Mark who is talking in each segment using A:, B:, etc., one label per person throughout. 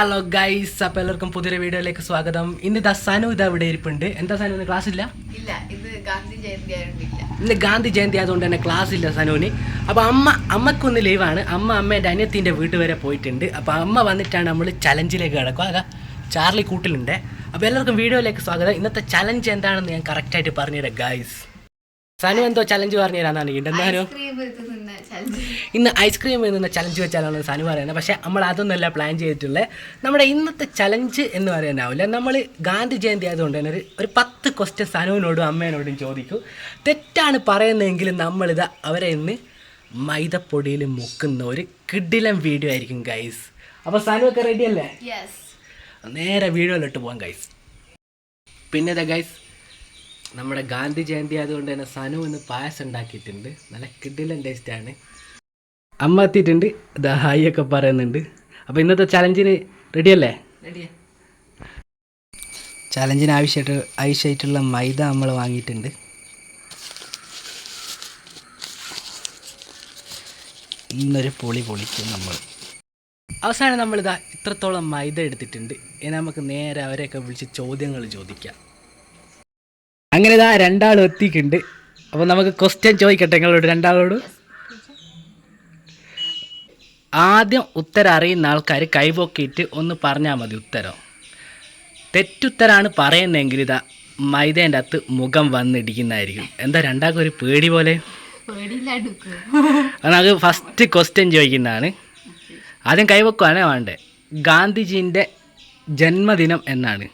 A: Hello guys അപ്പൊ എല്ലാവർക്കും പുതിയൊരു വീഡിയോയിലേക്ക് സ്വാഗതം. ഇന്ന് ഇതാ സനു ഇതാ ഇവിടെ ഇരിപ്പുണ്ട്. എന്താ സനു ഇന്ന് ക്ലാസ് ഇല്ല? ഇന്ന് ഗാന്ധി ജയന്തി ആയതുകൊണ്ട് തന്നെ ക്ലാസ് ഇല്ല സനുവിന്. അപ്പൊ അമ്മ അമ്മക്കൊന്ന് ലീവാണ് അമ്മ അമ്മേന്റെ അനിയത്തിന്റെ വീട്ട് വരെ പോയിട്ടുണ്ട്. അപ്പൊ അമ്മ വന്നിട്ടാണ് നമ്മൾ ചലഞ്ചിലേക്ക് കിടക്കുക. അതാ ചാർലി കൂട്ടിലുണ്ട്. അപ്പൊ എല്ലാവർക്കും വീഡിയോയിലേക്ക് സ്വാഗതം. ഇന്നത്തെ ചലഞ്ച് എന്താണെന്ന് ഞാൻ കറക്റ്റായിട്ട് പറഞ്ഞുതരാം ഗൈസ് സനു എന്തോ ചലഞ്ച് പറഞ്ഞു തരാന്നാണ് ഇന്ന് ഐസ്ക്രീം എന്ന ചലഞ്ച് വെച്ചാലാണ് സനു പറയുന്നത്. പക്ഷേ നമ്മൾ അതൊന്നുമല്ല പ്ലാൻ ചെയ്തിട്ടുള്ളത്. നമ്മുടെ ഇന്നത്തെ ചലഞ്ച് എന്ന് പറയാനാവില്ല. നമ്മൾ ഗാന്ധി ജയന്തി ആയതുകൊണ്ട് തന്നെ ഒരു ഒരു പത്ത് ക്വസ്റ്റ്യൻ സനുവിനോടും അമ്മേനോടും ചോദിക്കും. തെറ്റാണ് പറയുന്നതെങ്കിൽ നമ്മളിത് അവരെ ഇന്ന് മൈദപ്പൊടിയിൽ മുക്കുന്ന ഒരു കിഡിലം വീഡിയോ ആയിരിക്കും ഗൈസ് അപ്പോൾ സനു ഒക്കെ റെഡി അല്ലേ നേരെ വീഡിയോയിലിട്ട് പോകാം ഗൈസ് പിന്നെ ഇതാ ഗൈസ് നമ്മുടെ ഗാന്ധി ജയന്തി ആയതുകൊണ്ട് തന്നെ സനു ഇന്ന് പായസം ഉണ്ടാക്കിയിട്ടുണ്ട്. നല്ല കിഡിലൻ ടേസ്റ്റാണ് അമ്മ എത്തിയിട്ടുണ്ട്. ഇതാ ഹായ് ഒക്കെ പറയുന്നുണ്ട്. അപ്പോൾ ഇന്നത്തെ ചലഞ്ചിന് റെഡിയല്ലേ
B: റെഡിയാ
A: ചലഞ്ചിന് ആവശ്യമായിട്ട് ആവശ്യമായിട്ടുള്ള മൈദ നമ്മൾ വാങ്ങിയിട്ടുണ്ട്. ഇന്നൊരു പൊളി പൊളിക്കും നമ്മൾ അവസാനം നമ്മളിതാ ഇത്രത്തോളം മൈദ എടുത്തിട്ടുണ്ട്. ഇനി നമുക്ക് നേരെ അവരെയൊക്കെ വിളിച്ച് ചോദ്യങ്ങൾ ചോദിക്കാം. അങ്ങനെ ഇതാ രണ്ടാളും എത്തിയിട്ടുണ്ട്. അപ്പോൾ നമുക്ക് ക്വസ്റ്റ്യൻ ചോദിക്കട്ടെ നിങ്ങളോട്. രണ്ടാളോട്? ആദ്യം ഉത്തരം അറിയുന്ന ആൾക്കാർ കൈപൊക്കിയിട്ട് ഒന്ന് പറഞ്ഞാൽ മതി ഉത്തരം. തെറ്റുത്തരാണ് പറയുന്നതെങ്കിൽ ഇതാ മൈദേന്റെ അകത്ത് മുഖം വന്നിടിക്കുന്നതായിരിക്കും. എന്താ രണ്ടാൾക്കും ഒരു പേടി പോലെ? അത് നമുക്ക് ഫസ്റ്റ് ക്വസ്റ്റ്യൻ ചോദിക്കുന്നതാണ്. ആദ്യം കൈവെക്കുവാണേ വേണ്ടേ? ഗാന്ധിജീന്റെ ജന്മദിനം എന്നാണ്.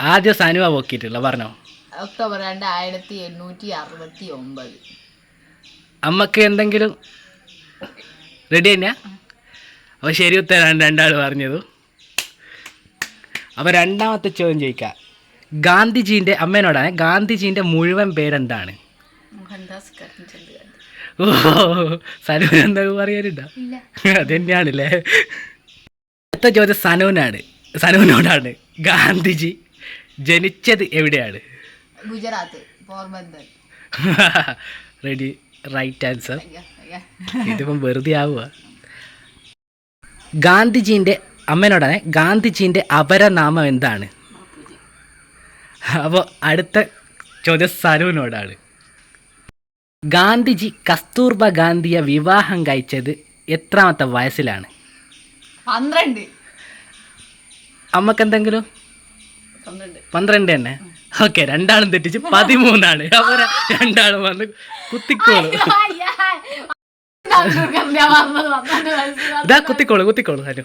A: ആദ്യം സനുവ പൊക്കിയിട്ടുള്ള പറഞ്ഞോ?
B: ഒക്ടോബർ രണ്ട് ആയിരത്തി എണ്ണൂറ്റി അറുപത്തി ഒമ്പത്.
A: അമ്മയ്ക്ക് എന്തെങ്കിലും റെഡി തന്നെയാ അപ്പോൾ ശരി ഉത്തരാണ് രണ്ടാൾ പറഞ്ഞത്. അപ്പോൾ രണ്ടാമത്തെ ചോദ്യം ചോദിക്കാം. ഗാന്ധിജീന്റെ അമ്മേനോടാണ്. ഗാന്ധിജീന്റെ മുഴുവൻ പേരെന്താണ്? ഓ സനുവിന് എന്താ പറയാനുണ്ടോ? അതന്നെയാണല്ലേ? അടുത്ത ചോദ്യം സനൂനാണ്. സനൂനോടാണ്. ഗാന്ധിജി ജനിച്ചത് എവിടെയാണ്?
B: Gujarat Porbandar.
A: Ready right answer. ഇതിപ്പം വെറുതെ ആവുക ഗാന്ധിജീന്റെ അമ്മേനോടാണ് ഗാന്ധിജീന്റെ അപരനാമം എന്താണ്? അപ്പോൾ അടുത്ത ചോദ്യം സരുവിനോടാണ് ഗാന്ധിജി കസ്തൂർബ ഗാന്ധിയെ വിവാഹം കഴിച്ചത് എത്രാമത്തെ വയസ്സിലാണ്?
B: പന്ത്രണ്ട്.
A: അമ്മയ്ക്ക് എന്തെങ്കിലും
B: പന്ത്രണ്ട്
A: തന്നെ. ഓക്കെ രണ്ടാളും തെറ്റിച്ച് പതിമൂന്നാണ് രണ്ടാളും വന്ന് കുത്തിക്കോളൂ. ഇതാ കുത്തിക്കോളൂ കുത്തിക്കോളൂ ഹലോ.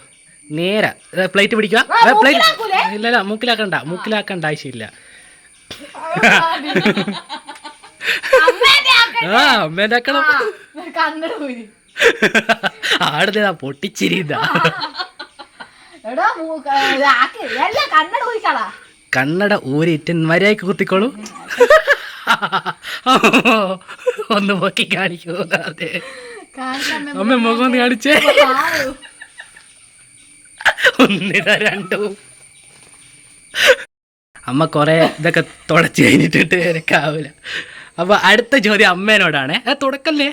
A: നേരെ. പ്ലേറ്റ് പിടിക്കുക പ്ലേറ്റ് ഇല്ലല്ല മൂക്കിലാക്കണ്ട. മൂക്കിലാക്കണ്ട ആവശ്യമില്ല. ആ അമ്മേന്റെ ആക്കണം. ആടുന്നതാ
B: പൊട്ടിച്ചിരിതാ കണ്ണട
A: ഊരിറ്റൻ മര്യാദയ്ക്ക് കുത്തിക്കോളൂ. ഒന്ന് നോക്കി കാണിക്കൂ അതെ. അമ്മ മുഖം കാണിച്ചേ. ഒന്നിതാ രണ്ടും. അമ്മ കൊറേ ഇതൊക്കെ തുടച്ച് കഴിഞ്ഞിട്ടിട്ട് എനിക്കാവില്ല അപ്പൊ അടുത്ത ചോദ്യം അമ്മേനോടാണ്. ഏ തുടക്കല്ലേ?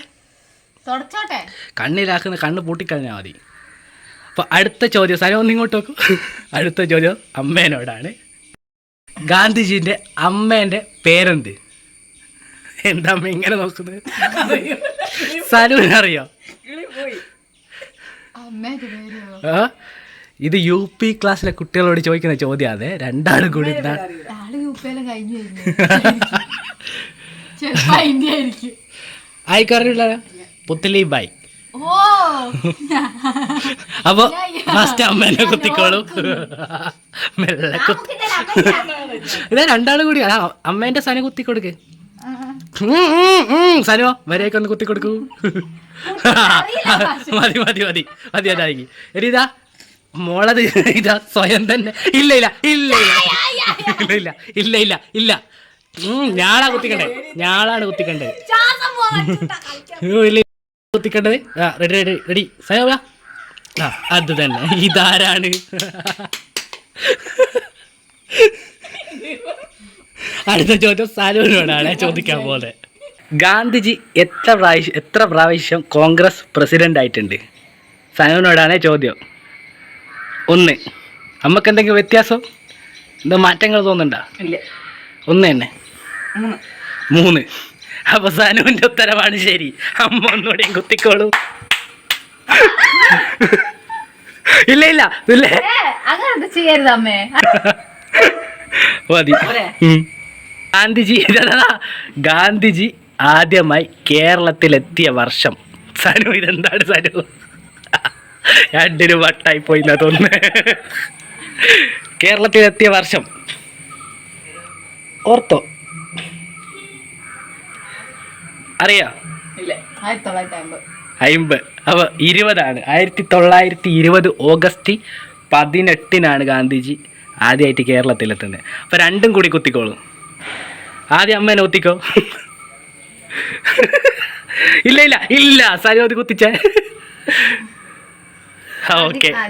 B: തുടച്ചോട്ടെ.
A: കണ്ണിലാക്കുന്ന കണ്ണ് പൂട്ടിക്കഴിഞ്ഞാൽ മതി. അപ്പോൾ അടുത്ത ചോദ്യം സ്ഥലം ഒന്ന് ഇങ്ങോട്ട് നോക്കൂ. അടുത്ത ചോദ്യം അമ്മേനോടാണ്. ഗാന്ധിജീന്റെ അമ്മേന്റെ പേരെന്ത്? എന്താ അമ്മ ഇങ്ങനെ നോക്കുന്നത്? സലൂനറിയോ ഇത് യു പി ക്ലാസ്സിലെ കുട്ടികളോട് ചോദിക്കുന്ന ചോദ്യാതെ രണ്ടാളും കൂടി ആയിക്കാറില്ല പുത്തലി ബൈ അപ്പോ ഫസ്റ്റ് അമ്മേനെ കുത്തിക്കോളൂ. മെല്ലെ കുത്തി ഇതാ രണ്ടാളും കൂടി. അമ്മേന്റെ സാധനം കുത്തിക്കൊടുക്ക്. സനോ വരെയൊക്കെ ഒന്ന് കുത്തി കൊടുക്കൂ മതി മതി മതി. മതി അതായി എടി ഇതാ മോളത് ഇതാ സ്വയം തന്നെ. ഇല്ല ഇല്ല ഇല്ല ഇല്ല. ഇല്ല ഇല്ല ഇല്ല ഇല്ല ഞാളാ കുത്തിക്കണ്ടേ? ഞാളാണ് കുത്തിക്കണ്ടേ? ഇല്ല കുത്തിക്കണ്ടത്? ആ റെഡി റെഡി റെഡി. വാ. ആ അത് തന്നെ. ഇതാരാണ്? അടുത്ത ചോദ്യം സാലൂരോടാണ് ചോദിക്കാൻ പോലെ ഗാന്ധിജി എത്ര പ്രാവശ്യം എത്ര പ്രാവശ്യം കോൺഗ്രസ് പ്രസിഡന്റ് ആയിട്ടുണ്ട് സനുവിനോടാണ് ചോദ്യം. ഒന്ന് നമുക്ക് എന്തെങ്കിലും വ്യത്യാസം? എന്തോ മാറ്റങ്ങൾ തോന്നണ്ട
B: ഇല്ല.
A: ഒന്ന് തന്നെ.
B: മൂന്ന്.
A: മൂന്ന്. അപ്പൊ സനുവിന്റെ ഉത്തരവാണ് ശരി. അമ്മ ഒന്നുകൂടെയും കുത്തിക്കോളൂ. ഇല്ല ഇല്ല ഇല്ലേ.
B: അങ്ങനെ ചെയ്യരുത് അമ്മേ.
A: മതി. ഗാന്ധിജി ഗാന്ധിജി ആദ്യമായി കേരളത്തിലെത്തിയ വർഷം. സനു ഇതെന്താണ് സനു? രണ്ടിന് വട്ടായി പോയി തോന്നുന്നു. കേരളത്തിലെത്തിയ വർഷം. ഓർത്തോ? അറിയാ. അയിമ്പ് അവ ഇരുപതാണ് ആയിരത്തി തൊള്ളായിരത്തി ഇരുപത് ഓഗസ്റ്റ് പതിനെട്ടിനാണ് ഗാന്ധിജി ആദ്യമായിട്ട് കേരളത്തിലെത്തുന്നത്. അപ്പോൾ രണ്ടും കൂടി കുത്തിക്കോളൂ. ആദ്യം അമ്മേനെ കുത്തിക്കോ. ഇല്ല ഇല്ല ഇല്ല സരോദ് കുത്തിച്ചേ. ഓക്കെ.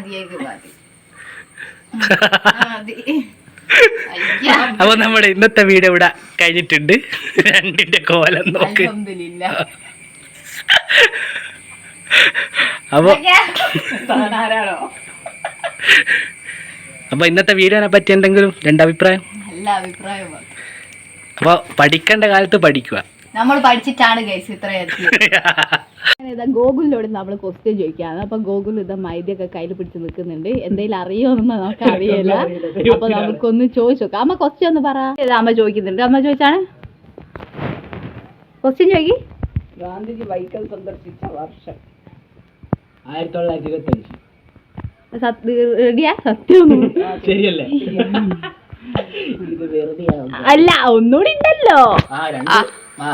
A: അപ്പൊ നമ്മുടെ ഇന്നത്തെ വീട് ഇവിടെ കഴിഞ്ഞിട്ടുണ്ട്. രണ്ടിന്റെ കോലം നോക്ക്.
B: അപ്പൊ
A: അപ്പോൾ ഇന്നത്തെ വീഡിയോനെ പറ്റി എന്തെങ്കിലും രണ്ടഭിപ്രായം?
B: അഭിപ്രായം
A: അപ്പോൾ പഠിക്കേണ്ട കാലത്ത് പഠിക്കുക.
B: നമ്മൾ പഠിച്ചിട്ടാണ് ഗൈസ് ഇത്ര ഇതാ ഗോകുലിനോട് നമ്മൾ ക്വസ്റ്റ്യൻ ചോദിക്കാണ് അപ്പൊ ഗോകുൽ ഇതാ മൈദയൊക്കെ കയ്യിൽ പിടിച്ച് നിൽക്കുന്നുണ്ട്. എന്തെങ്കിലും അറിയോന്ന് നമുക്ക് അറിയില്ല. അപ്പൊ നമുക്കൊന്ന് ചോദിച്ചു നോക്കാം. അമ്മ ക്വസ്റ്റ്യൻ ഒന്ന് പറ. അമ്മ ചോദിക്കുന്നുണ്ട്. അമ്മ ചോദിച്ചാണ്? ക്വസ്റ്റ്യൻ ചോദിക്കി.
A: ഗാന്ധിജി വൈക്കൽ സന്ദർശിച്ച വർഷം ആയിരത്തി തൊള്ളായിരത്തി ഇരുപത്തഞ്ച്
B: റെഡിയാ? സത്യം
A: ശരിയല്ലേ ഇത് വെറുതെ
B: അല്ല ഒന്നുകൂടി ഉണ്ടല്ലോ.
A: ആ രണ്ട്. ആ.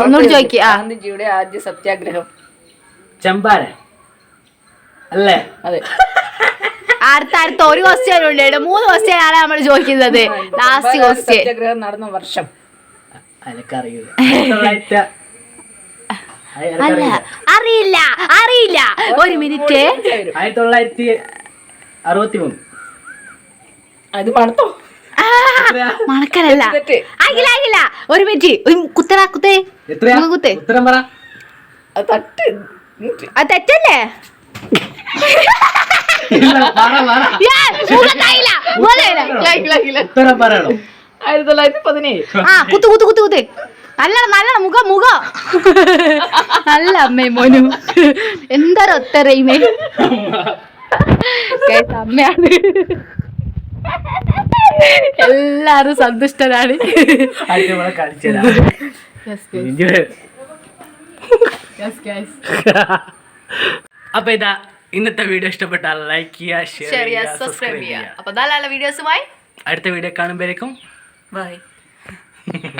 A: ഒന്നുകൂടി
B: ചോദിക്കുക
C: ഗാന്ധിജിയുടെ ആദ്യ സത്യാഗ്രഹം.
A: ചമ്പാരൻ. അല്ലേ?
C: അതെ.
B: അടുത്ത അടുത്ത ഒരു ക്വസ്റ്റ്യൻ ഉണ്ട് മൂന്ന് ക്വസ്റ്റ്യൻ ആണ് നമ്മൾ ചോദിക്കുന്നത്. ലാസ്റ്റ് ക്വസ്റ്റ്യൻ
C: സത്യാഗ്രഹം നടന്ന വർഷം.
A: അനക്കറിയില്ല. ആയിരത്തി തൊള്ളായിരത്തി
B: അല്ല അറിയില്ല അറിയില്ല. ഒരു മിനിറ്റ്.
A: ആയിരത്തി തൊള്ളായിരത്തി അറുപത്തി മൂന്ന്
C: അത് പണത്തോ
B: മണക്കലല്ല. ആകില്ല ആകില്ല ഒരു മിനിറ്റ്. കുത്തറ കുത്തേ കുത്തേ.
A: എത്രയാ?
B: ഇങ്ങ് കുത്ത്.
A: ഉത്തരം പറ.
C: അത് തട്ട്.
B: അത് തെറ്റല്ലേ?
C: ആയിരത്തി തൊള്ളായിരത്തി പതിനേഴ്.
B: ആ കുത്ത് കുത്ത് കുത്ത് കുത്ത്. നല്ല നല്ല മുഖം മുഖം. നല്ല അമ്മേ മോനു. എന്താ ഒത്തരയുമേ അമ്മയാണ്. എല്ലാരും സന്തുഷ്ടരാണ്.
A: അപ്പൊ ഇതാ ഇന്നത്തെ വീഡിയോ ഇഷ്ടപ്പെട്ടാൽ ലൈക്ക് ചെയ്യുക ഷെയർ ചെയ്യുക
B: സബ്സ്ക്രൈബ്
A: സബ്സ്ക്രൈബ്
B: ചെയ്യാം
A: ചെയ്യുക.
B: അപ്പൊ വീഡിയോസുമായി.
A: അടുത്ത വീഡിയോ കാണുമ്പോഴേക്കും
C: ബൈ